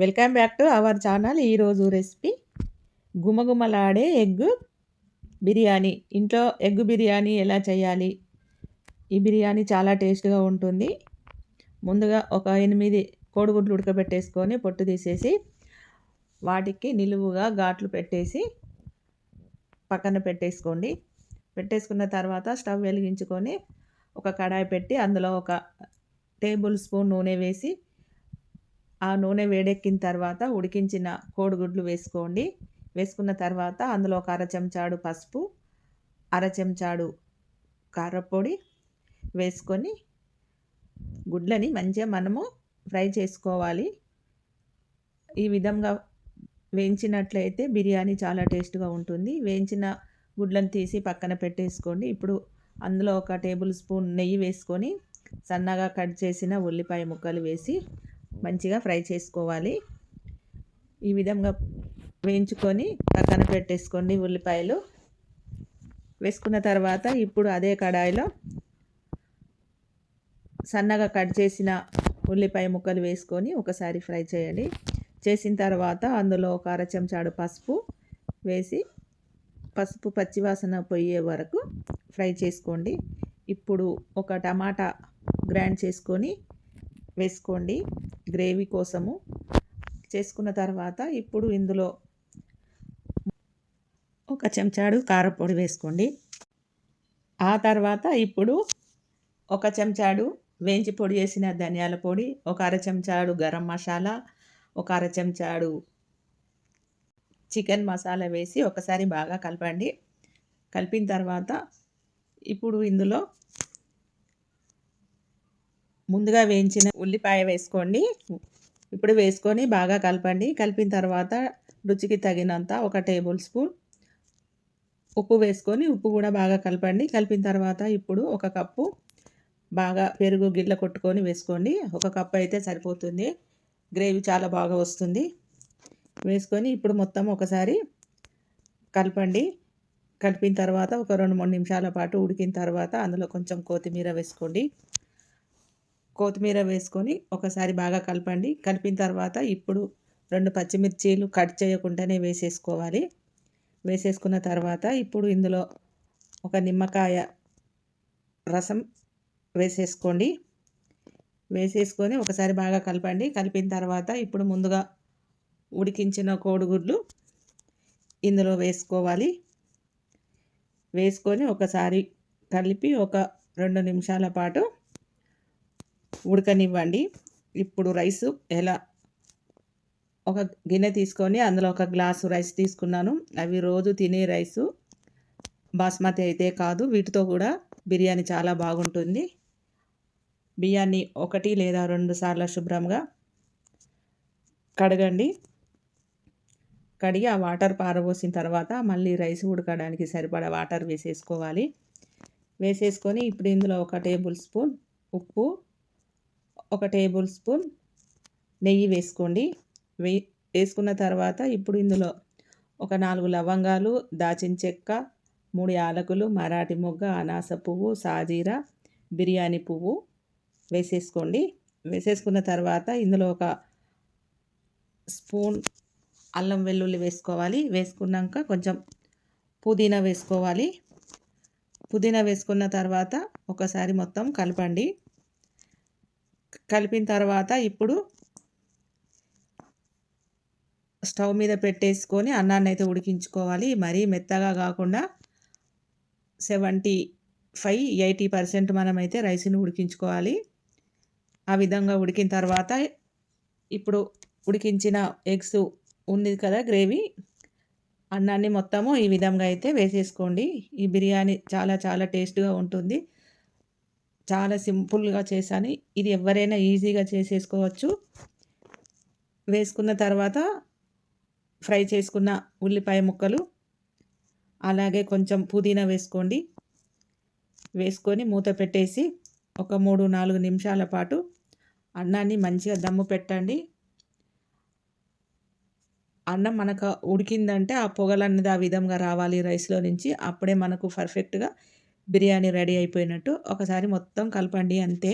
Welcome back to our channel. ఈరోజు recipe గుమగుమలాడే egg biryani. ఇంట్లో ఎగ్ బిర్యానీ ఎలా చేయాలి? ఈ బిర్యానీ చాలా టేస్ట్గా ఉంటుంది. ముందుగా ఒక ఎనిమిది కోడిగుడ్లు ఉడకబెట్టేసుకొని పొట్టు తీసేసి వాటికి నిలువుగా ఘాట్లు పెట్టేసి పక్కన పెట్టేసుకోండి. పెట్టేసుకున్న తర్వాత స్టవ్ వెలిగించుకొని ఒక కడాయి పెట్టి అందులో ఒక టేబుల్ స్పూన్ నూనె వేసి ఆ నూనె వేడెక్కిన తర్వాత ఉడికించిన కోడిగుడ్లు వేసుకోండి. వేసుకున్న తర్వాత అందులో ఒక అర చెంచాడు పసుపు అర చెంచాడు కారపొడి వేసుకొని గుడ్లని మంచిగా మనము ఫ్రై చేసుకోవాలి. ఈ విధంగా వేయించినట్లయితే బిర్యానీ చాలా టేస్ట్గా ఉంటుంది. వేయించిన గుడ్లను తీసి పక్కన పెట్టేసుకోండి. ఇప్పుడు అందులో ఒక టేబుల్ స్పూన్ నెయ్యి వేసుకొని సన్నగా కట్ చేసిన ఉల్లిపాయ ముక్కలు వేసి మంచిగా ఫ్రై చేసుకోవాలి. ఈ విధంగా వేయించుకొని పక్కన పెట్టేసుకోండి ఉల్లిపాయలు. వేసుకున్న తర్వాత ఇప్పుడు అదే కడాయిలో సన్నగా కట్ చేసిన ఉల్లిపాయ ముక్కలు వేసుకొని ఒకసారి ఫ్రై చేయండి. చేసిన తర్వాత అందులో ఒక అర చెంచాడు పసుపు వేసి పసుపు పచ్చివాసన పోయే వరకు ఫ్రై చేసుకోండి. ఇప్పుడు ఒక టమాటా గ్రైండ్ చేసుకొని వేసుకోండి గ్రేవీ కోసము. చేసుకున్న తర్వాత ఇప్పుడు ఇందులో ఒక చెంచాడు కారపొడి వేసుకోండి. ఆ తర్వాత ఇప్పుడు ఒక చెంచాడు వేయించి పొడి చేసిన ధనియాల పొడి ఒక అర చెంచాడు గరం మసాలా ఒక అర చెంచాడు చికెన్ మసాలా వేసి ఒకసారి బాగా కలపండి. కలిపిన తర్వాత ఇప్పుడు ఇందులో ముందుగా వేయించిన ఉల్లిపాయ వేసుకోండి. ఇప్పుడు వేసుకొని బాగా కలపండి. కలిపిన తర్వాత రుచికి తగినంత ఒక టేబుల్ స్పూన్ ఉప్పు వేసుకొని ఉప్పు కూడా బాగా కలపండి. కలిపిన తర్వాత ఇప్పుడు ఒక కప్పు బాగా పెరుగు గిడ్ల కొట్టుకొని వేసుకోండి. ఒక కప్పు అయితే సరిపోతుంది. గ్రేవీ చాలా బాగా వస్తుంది. వేసుకొని ఇప్పుడు మొత్తం ఒకసారి కలపండి. కలిపిన తర్వాత ఒక రెండు మూడు నిమిషాల పాటు ఉడికిన తర్వాత అందులో కొంచెం కొత్తిమీర వేసుకోండి. కొత్తిమీర వేసుకొని ఒకసారి బాగా కలపండి. కలిపిన తర్వాత ఇప్పుడు రెండు పచ్చిమిర్చీలు కట్ చేయకుండానే వేసేసుకోవాలి. వేసేసుకున్న తర్వాత ఇప్పుడు ఇందులో ఒక నిమ్మకాయ రసం వేసేసుకోండి. వేసేసుకొని ఒకసారి బాగా కలపండి. కలిపిన తర్వాత ఇప్పుడు ముందుగా ఉడికించిన కోడిగుడ్లు ఇందులో వేసుకోవాలి. వేసుకొని ఒకసారి కలిపి ఒక రెండు నిమిషాల పాటు ఉడకనివ్వండి. ఇప్పుడు రైసు ఎలా ఒక గిన్నె తీసుకొని అందులో ఒక గ్లాసు రైస్ తీసుకున్నాను. అవి రోజు తినే రైసు. బాస్మతి అయితే కాదు వీటితో కూడా బిర్యానీ చాలా బాగుంటుంది. బియ్యాన్ని ఒకటి లేదా రెండు సార్లు శుభ్రంగా కడగండి. కడిగి ఆ వాటర్ పారబోసిన తర్వాత మళ్ళీ రైస్ ఉడకడానికి సరిపడా వాటర్ వేసేసుకోవాలి. వేసేసుకొని ఇప్పుడు ఇందులో ఒక టేబుల్ స్పూన్ ఉప్పు ఒక టేబుల్ స్పూన్ నెయ్యి వేసుకోండి. వే వేసుకున్న తర్వాత ఇప్పుడు ఇందులో ఒక నాలుగు లవంగాలు దాచిన చెక్క మూడు యాలకులు మరాఠీ మొగ్గ అనాస పువ్వు సాజీర బిర్యానీ పువ్వు వేసేసుకోండి. వేసేసుకున్న తర్వాత ఇందులో ఒక స్పూన్ అల్లం వెల్లుల్లి వేసుకోవాలి. వేసుకున్నాక కొంచెం పుదీనా వేసుకోవాలి. పుదీనా వేసుకున్న తర్వాత ఒకసారి మొత్తం కలపండి. కలిపిన తర్వాత ఇప్పుడు స్టవ్ మీద పెట్టేసుకొని అన్నాన్ని అయితే ఉడికించుకోవాలి. మరీ మెత్తగా కాకుండా సెవెంటీ ఫైవ్ ఎయిటీ పర్సెంట్ మనమైతే రైస్ని ఉడికించుకోవాలి. ఆ విధంగా ఉడికిన తర్వాత ఇప్పుడు ఉడికించిన ఎగ్స్ ఉంది కదా గ్రేవీ అన్నాన్ని మొత్తము ఈ విధంగా అయితే వేసేసుకోండి. ఈ బిర్యానీ చాలా చాలా టేస్ట్గా ఉంటుంది. చాలా సింపుల్గా చేశాను. ఇది ఎవరైనా ఈజీగా చేసేసుకోవచ్చు. వేసుకున్న తర్వాత ఫ్రై చేసుకున్న ఉల్లిపాయ ముక్కలు అలాగే కొంచెం పుదీనా వేసుకోండి. వేసుకొని మూత పెట్టేసి ఒక మూడు నాలుగు నిమిషాల పాటు అన్నాన్ని మంచిగా దమ్ము పెట్టండి. అన్నం మనకు ఉడికిందంటే ఆ పొగలన్నది ఆ విధంగా రావాలి రైస్లో నుంచి. అప్పుడే మనకు పర్ఫెక్ట్గా బిర్యానీ రెడీ అయిపోయినట్టు ఒకసారి మొత్తం కలపండి అంతే.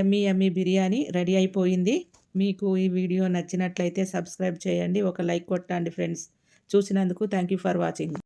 ఎమ్మీ ఎమ్మీ బిర్యానీ రెడీ అయిపోయింది. మీకు ఈ వీడియో నచ్చినట్లయితే సబ్స్క్రైబ్ చేయండి ఒక లైక్ కొట్టండి ఫ్రెండ్స్. చూసినందుకు థ్యాంక్ యూ ఫర్ వాచింగ్.